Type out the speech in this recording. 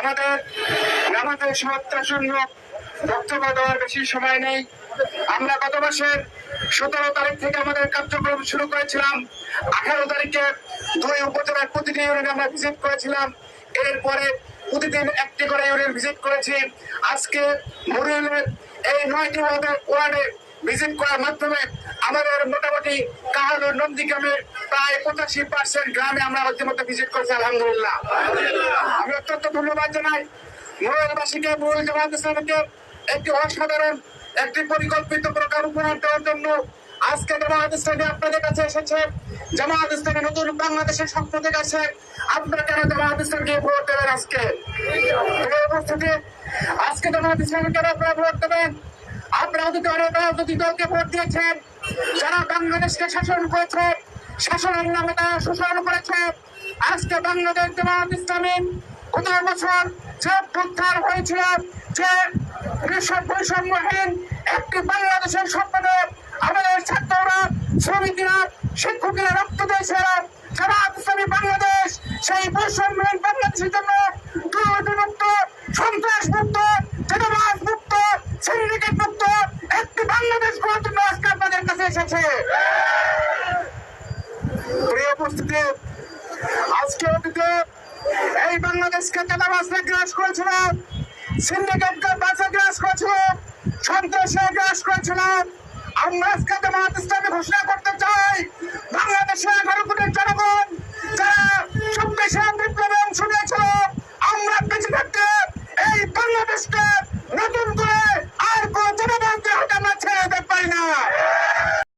আমাদের বক্তব্য দেওয়ার বেশি সময় নেই। আমরা গত মাসের সতেরো তারিখ থেকে আমাদের কার্যক্রম শুরু করেছিলাম। আঠারো তারিখে দুই উপজেলার প্রতিটি ইউনিয়নে আমরা ভিজিট করেছিলাম। এরপরে প্রতিদিন একটি করে ইউনিয়ন ভিজিট করেছি। আজকে মরিয়মের এই নয়টি ওয়ার্ডে ভিজিট করার মাধ্যমে আমাদের মোটামুটি কাহালুর নন্দীগ্রামে প্রায় পঁচাশি পার্সেন্ট গ্রামে আমরা ইতিমধ্যে ভিজিট করেছি, আলহামদুলিল্লাহ। আমি অত্যন্ত ধন্যবাদ জানাই। মোবাইলবাসীকে মোবাইল জামাত ইসলামকে একটি অসাধারণ, একটি পরিকল্পিত প্রকার উপহার দেওয়ার জন্য আজকে জামাত ইসলামী আপনাদের কাছে এসেছে। জামাত ইসলামী নতুন বাংলাদেশের স্বপ্ন দেখেছে আপনারা কেন জামাত ইসলামকে ভোট দেবেন আজকে? আজকে জামাত ইসলামী কেন আপনারা ভোট দেবেন? রাজনৈতিক দলকে ভোট দিয়েছেন। যারা বাংলাদেশকে শাসন করেছে, শাসনের নামে তারা শোষণ করেছে। আজকে বাংলাদেশ জামাত ইসলামী গত বছর যে প্রত্যাহার হয়েছিল যে বৈষম্যহীন একটি বাংলাদেশের স্বপ্নে আমাদের ছাত্ররা, শ্রমিকরা, শিক্ষকেরা রক্ত দিয়েছিল। জামাত ইসলামী বাংলাদেশ সেই বৈষম্যহীন বাংলাদেশের জন্য দুর্নীতি মুক্ত সন্ত্রাস মুক্ত জনবাস মুক্ত সিন্ডিকেট মুক্ত একটি বাংলাদেশ গড়ার জন্য আজকে আপনাদের কাছে এসেছে। প্রিয় উপস্থিতি, আজকে অতীতে এই বাংলাদেশকে চাঁদাবাসরা গ্রাস করেছিল, সিন্ডিকেটকে বাসে গ্রাস করেছিল সন্ত্রাসে গ্রাস করেছিল। আমরা আজকে ইসলামী ঘোষণা করতে চাই